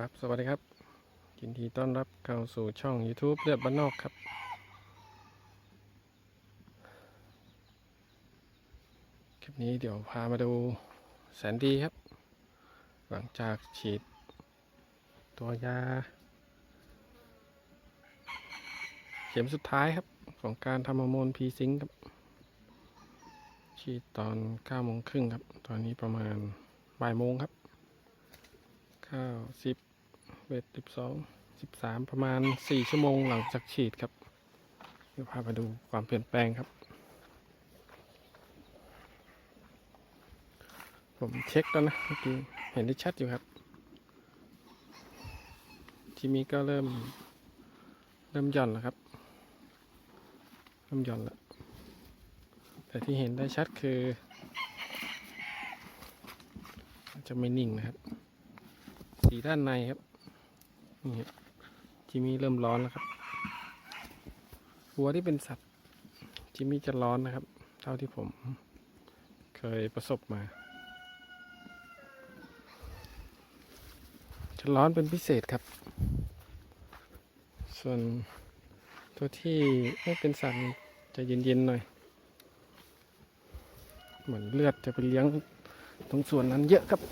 ครับ สวัสดีครับยินดีต้อนรับเข้าสู่ช่อง YouTube เลือดบ้านนอกครับ คลิปนี้เดี๋ยวพามาดูแสนดีครับ หลังจากฉีด ตัวยา เข็มสุดท้ายครับ ของการทำฮอร์โมนพีซิงครับ ฉีดตอน9โมงครึ่งครับ ตอนนี้ประมาณบ่ายโมงครับ ข้าวสิบเอ็ดสิบสองสิบสามประมาณสี่ชั่วโมงหลังจากฉีดครับ เดี๋ยวพาไปดูความเปลี่ยนแปลงครับ ผมเช็คแล้วนะเมื่อกี้เห็นได้ชัดอยู่ครับจิมีก็เริ่ม เริ่มหย่อนแล้วครับ เริ่มหย่อนแล้ว แต่ที่เห็นได้ชัดคือ จะไม่นิ่งนะครับ สีด้านในครับนี่ครับจิมี่เริ่มร้อนแล้วครับหัวที่เป็นสัตว์จิมี่จะร้อนนะครับ เท่าที่ผมเคยประสบมา จะร้อนเป็นพิเศษครับ ส่วนตัวที่ไม่เป็นสัตว์จะเย็นๆหน่อย เหมือนเลือดจะไปเลี้ยงตรงส่วนนั้นเยอะครับ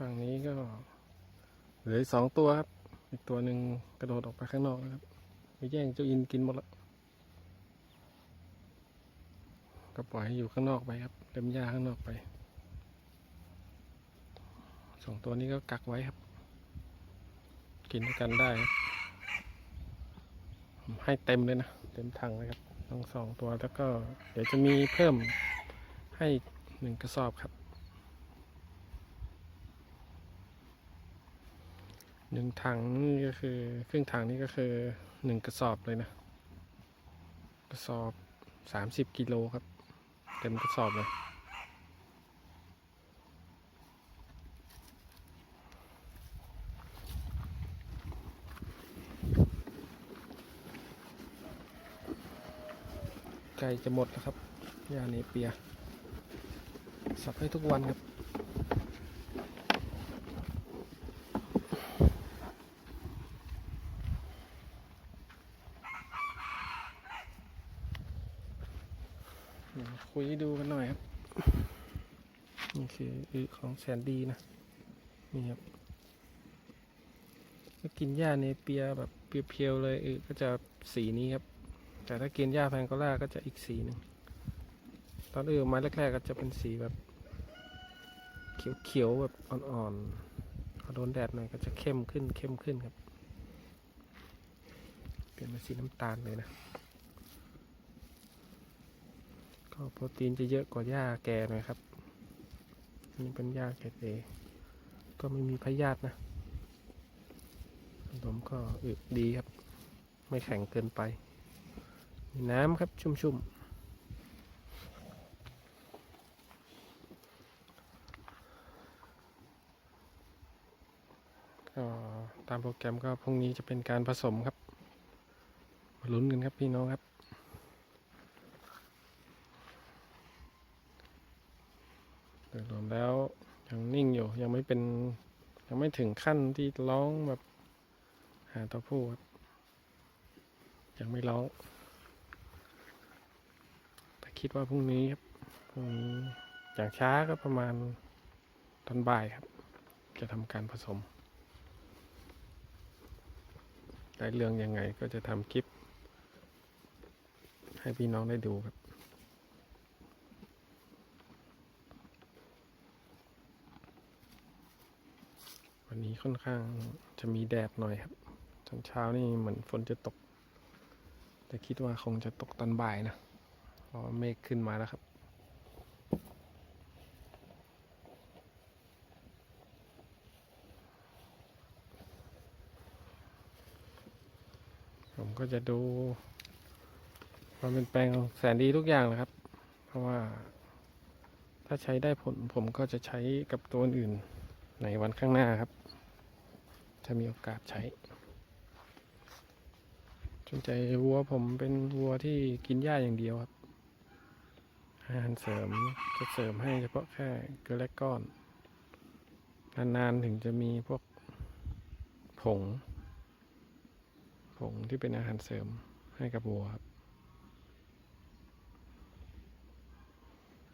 ฝั่งนี้ก็เหลือสองตัวครับ อีกตัวหนึ่งกระโดดออกไปข้างนอกนะครับไปแย่งเจ้าอินกินหมดแล้วก็ปล่อยให้อยู่ข้างนอกไปครับเล็มหญ้าข้างนอกไปสองตัวนี้ก็กักไว้ครับ กินด้วยกันได้ให้เต็มเลยนะ เต็มถังเลยครับทั้งสองตัวแล้วก็เดี๋ยวจะมีเพิ่มให้หนึ่งกระสอบครับ หนึ่งถังนี่ก็คือครึ่งถังนี่ก็คือหนึ่งกระสอบเลยนะ กระสอบสามสิบกิโลครับ เต็มกระสอบเลยไก่จะหมดแล้วครับยาเนเปีย สับให้ทุกวันครับ ดี๋ยวคุยดูกันหน่อยครับ นี่คืออึของแสนดีนะ นี่ครับถ้ากินหญ้าเนเปียแบบเพียวๆเลยอึก็จะสีนี้ครับ แต่ถ้ากินหญ้าแพงโกล่าก็จะอีกสีหนึ่งตอนอึออมาแรกๆก็จะเป็นสีแบบ เขียวๆแบบอ่อนๆพอโดนแดดหน่อยก็จะเข้มขึ้นเข้มขึ้นครับ เปลี่ยนเป็นสีน้ำตาลเลยนะ ก็โปรตีนจะเยอะกว่าหญ้าแก่หน่อยครับนี่เป็นหญ้าเกรดเอก็ไม่มีพยาธินะนมก็อึดีครับ ไม่แข็งเกินไป มีน้ำครับชุ่มๆก็ตามโปรแกรมก็พรุ่งนี้จะเป็นการผสมครับ มาลุ้นกันครับพี่น้องครับ โดยรวมแล้วยังนิ่งอยู่ยังไม่เป็นยังไม่ ถึงขั้นที่ร้องแบบหาตัวผู้ครับยังไม่ร้อง แต่คิดว่าพรุ่งนี้ครับพรุ่งนี้อย่างช้าก็ประมาณตอนบ่ายครับ จะทำการผสมได้เรื่องยังไงก็จะทำคลิป ให้พี่น้องได้ดูครับ วันนี้ค่อนข้างจะมีแดดหน่อยครับตอนเช้านี่เหมือนฝนจะตก แต่คิดว่าคงจะตกตอนบ่ายนะเพราะเมฆขึ้นมาแล้วครับผมก็จะดูความเป็นแปลงแสนดีทุกอย่างนะครับ เพราะว่า ถ้าใช้ได้ผลผมก็จะใช้กับตัวอื่นในวันข้างหน้าครับ ถ้ามีโอกาสใช้สนใจวัวผมเป็นวัวที่กินหญ้าอย่างเดียวครับ อาหารเสริมจะเสริมให้เฉพาะแค่เกลือและก้อน นานๆถึงจะมีพวกผง ผงที่เป็นอาหารเสริมให้กับวัวครับ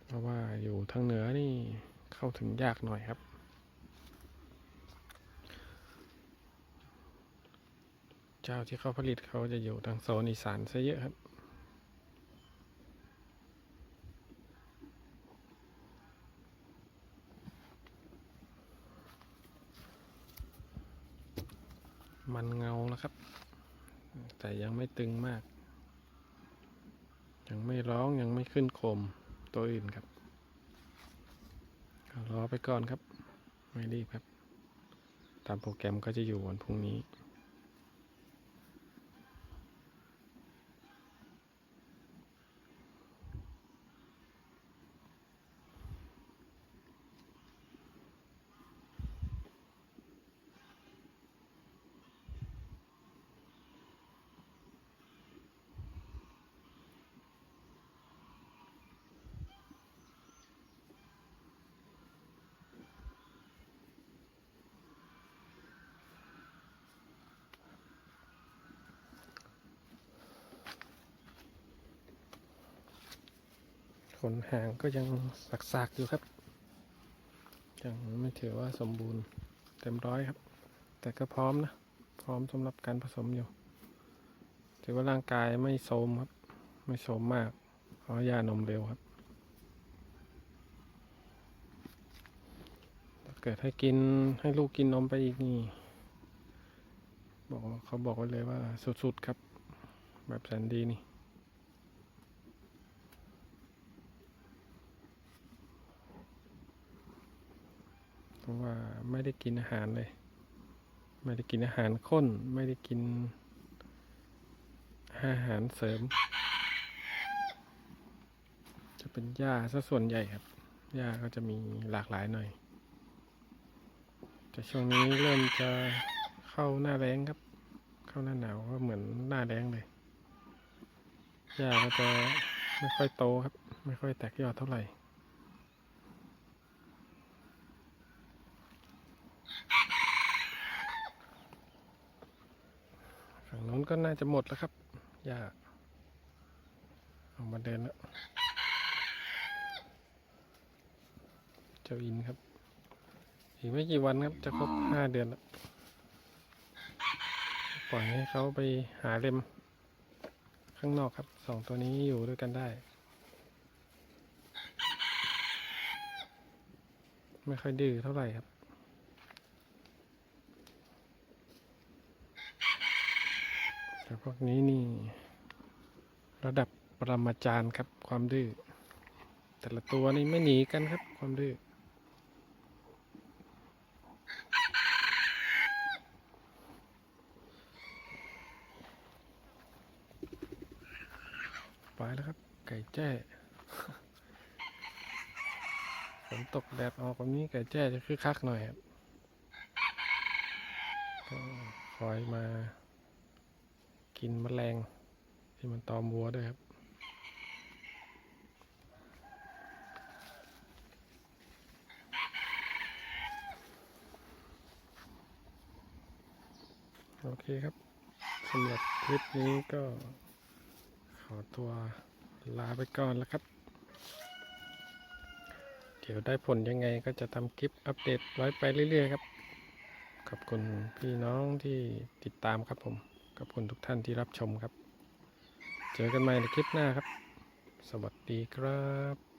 เพราะว่าอยู่ทางเหนือนี่เข้าถึงยากหน่อยครับ เจ้าที่เขาผลิตเขาจะอยู่ทางโซนอีสานซะเยอะครับ มันเงาแล้วครับ แต่ยังไม่ตึงมาก ยังไม่ร้องยังไม่ขึ้นโคมตัวอื่นครับรอไปก่อนครับ ไม่รีบครับ ตามโปรแกรมก็จะอยู่วันพรุ่งนี้ ขนหางก็ยังสักๆอยู่ครับ ยังไม่ถือว่าสมบูรณ์เต็มร้อยครับ แต่ก็พร้อมนะ พร้อมสำหรับการผสมอยู่ ถือว่าร่างกายไม่โทรมครับ ไม่โทรมมากเพราะยานมเร็วครับถ้าเกิดให้กินให้ลูกกินนมไปอีกนี่ บอกเขาบอกไว้เลยว่าสุดๆครับ แบบแสนดีนี่ เพราะว่าไม่ได้กินอาหารเลย ไม่ได้กินอาหารข้น ไม่ได้กิน อาหารเสริม จะเป็นหญ้าซะส่วนใหญ่ครับหญ้าก็จะมีหลากหลายหน่อย แต่ช่วงนี้เริ่มจะเข้าหน้าแรงครับ เข้าหน้าหนาวก็เหมือนหน้าแรงเลยหญ้าก็จะไม่ค่อยโตครับ ไม่ค่อยแตกยอดเท่าไหร่ งนู้นก็น่าจะหมดแล้วครับหญ้าออกมาเดินแล้ว เจ้าอินครับ อีกไม่กี่วันครับ จะครบห้าเดือนแล้ว ปล่อยให้เขาไปหาเล็ม ข้างนอกครับ สองตัวนี้อยู่ด้วยกันได้ ไม่ค่อยดื้อเท่าไหร่ครับ แต่ พวกนี้นี่ ระดับปรมาจารย์ครับความดื้อแต่ละตัวนี่ไม่หนีกันครับความดื้อไปแล้วครับ ไก่แจ้ฝนตกแดดออกแบบนี้ไก่แจ้จะคึกคักหน่อยครับคอยมา กินแมลงที่มันตอมวัวด้วยครับ โอเคครับสำหรับคลิปนี้ก็ขอตัวลาไปก่อนแล้วครับ เดี๋ยวได้ผลยังไงก็จะทำคลิปอัปเดตไว้ไปเรื่อยๆครับ ขอบคุณพี่น้องที่ติดตามครับผม ขอบคุณทุกท่านที่รับชมครับ เจอกันใหม่ในคลิปหน้าครับ สวัสดีครับ